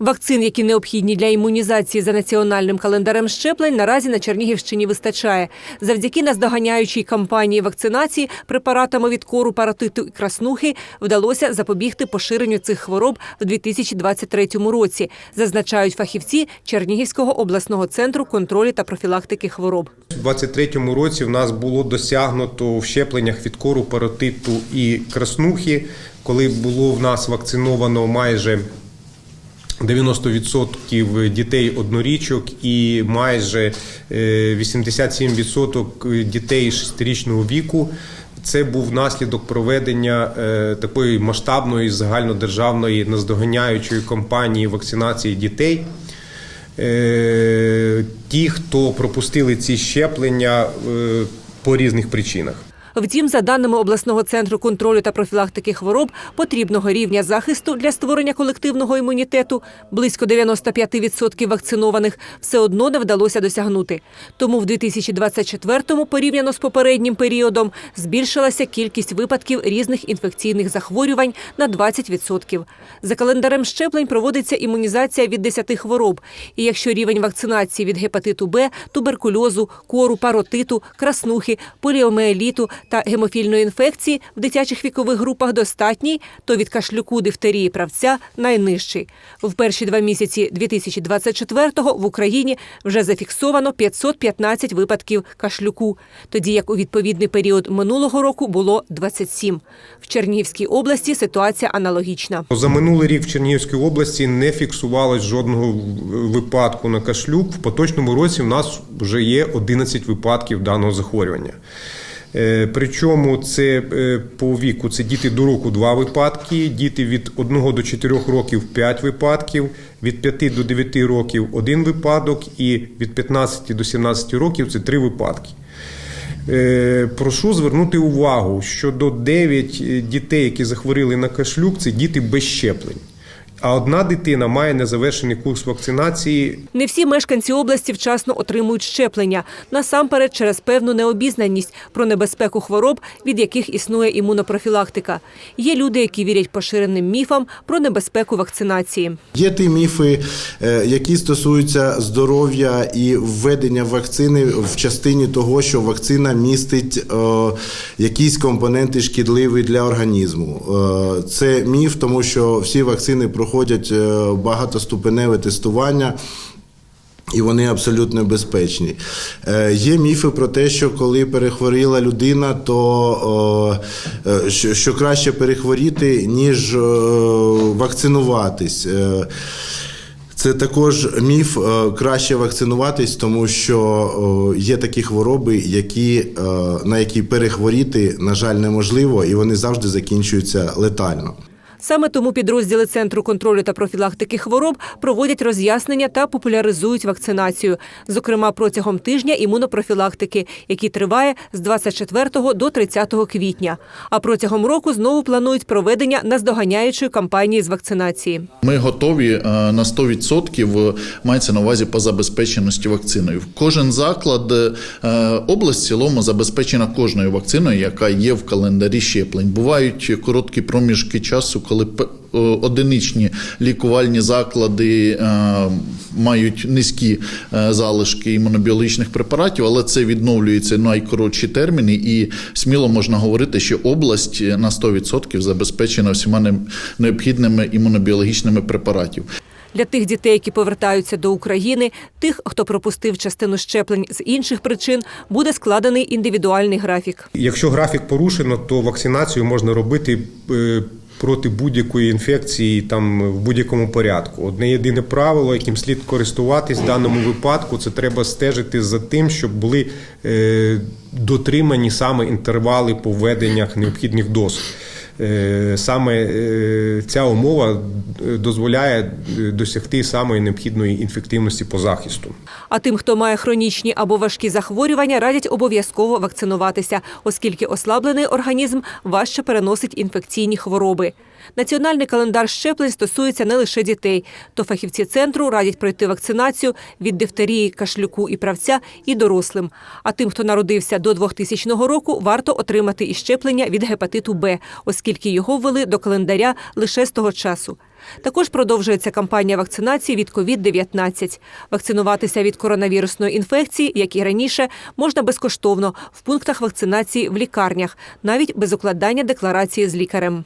Вакцин, які необхідні для імунізації за національним календарем щеплень, наразі на Чернігівщині вистачає. Завдяки наздоганяючій кампанії вакцинації препаратами від кору, паротиту і краснухи вдалося запобігти поширенню цих хвороб в 2023 році, зазначають фахівці Чернігівського обласного центру контролю та профілактики хвороб. У 2023 році в нас було досягнуто в щепленнях від кору, паротиту і краснухи, коли було в нас вакциновано майже 90% дітей однорічок і майже е, 87% дітей 6-річного віку. Це був наслідок проведення е, такої масштабної загальнодержавної наздоганяючої кампанії вакцинації дітей. Е, Ті, хто пропустили ці щеплення е, по різних причинах. Втім, за даними обласного центру контролю та профілактики хвороб, потрібного рівня захисту для створення колективного імунітету близько 95% вакцинованих все одно не вдалося досягнути. Тому в 2024-му, порівняно з попереднім періодом, збільшилася кількість випадків різних інфекційних захворювань на 20%. За календарем щеплень проводиться імунізація від 10 хвороб. І якщо рівень вакцинації від гепатиту Б, туберкульозу, кору, паротиту, краснухи, поліоміеліту та гемофільної інфекції в дитячих вікових групах достатній, то від кашлюку, дифтерії правця найнижчий. В перші два місяці 2024-го в Україні вже зафіксовано 515 випадків кашлюку, тоді як у відповідний період минулого року було 27. В Чернігівській області ситуація аналогічна. За минулий рік в Чернігівській області не фіксувалось жодного випадку на кашлюк. В поточному році в нас вже є 11 випадків даного захворювання. Е, Причому це е, по віку це діти до року 2 випадки, діти від 1 до 4 років 5 випадків, від 5 до 9 років 1 випадок і від 15 до 17 років це 3 випадки. Е, Прошу звернути увагу, що до 9 дітей, які захворіли на кашлюк, це діти без щеплень. А одна дитина має незавершений курс вакцинації. Не всі мешканці області вчасно отримують щеплення, насамперед через певну необізнаність про небезпеку хвороб, від яких існує імунопрофілактика. Є люди, які вірять поширеним міфам про небезпеку вакцинації. Є ті міфи, е, які стосуються здоров'я і введення вакцини в частині того, що вакцина містить е, якісь компоненти шкідливі для організму. Е, Це міф, тому що всі вакцини проходять е, багатоступеневе тестування. І вони абсолютно безпечні. Е, є міфи про те, що коли перехворіла людина, то е, що, що краще перехворіти, ніж е, вакцинуватись. Е, це також міф е, краще вакцинуватись, тому що є такі хвороби, які, е, на які перехворіти, на жаль, неможливо, і вони завжди закінчуються летально. Саме тому підрозділи Центру контролю та профілактики хвороб проводять роз'яснення та популяризують вакцинацію, зокрема протягом тижня імунопрофілактики, який триває з 24 до 30 квітня. А протягом року знову планують проведення наздоганяючої кампанії з вакцинації. Ми готові е, на 100% мається на увазі по забезпеченості вакциною. Кожен заклад е, область в цілому забезпечена кожною вакциною, яка є в календарі щеплень. Бувають короткі проміжки часу, коли одиничні лікувальні заклади е, мають низькі е, залишки імунобіологічних препаратів, але це відновлюється найкоротші терміни, і сміло можна говорити, що область на 100% забезпечена всіма необхідними імунобіологічними препаратів. Для тих дітей, які повертаються до України, тих, хто пропустив частину щеплень з інших причин, буде складений індивідуальний графік. Якщо графік порушено, то вакцинацію можна робити е, проти будь-якої інфекції там в будь-якому порядку. Одне єдине правило, яким слід користуватись в даному випадку, це треба стежити за тим, щоб були е, дотримані саме інтервали по введеннях необхідних доз. Е, Саме е, ця умова е, дозволяє досягти самої необхідної інфективності по захисту. А тим, хто має хронічні або важкі захворювання, радять обов'язково вакцинуватися, оскільки ослаблений організм важче переносить інфекційні хвороби. Національний календар щеплень стосується не лише дітей. То фахівці центру радять пройти вакцинацію від дифтерії, кашлюку і правця і дорослим. А тим, хто народився до 2000 року, варто отримати і щеплення від гепатиту Б, оскільки його ввели до календаря лише з того часу. Також продовжується кампанія вакцинації від COVID-19. Вакцинуватися від коронавірусної інфекції, як і раніше, можна безкоштовно в пунктах вакцинації в лікарнях, навіть без укладання декларації з лікарем.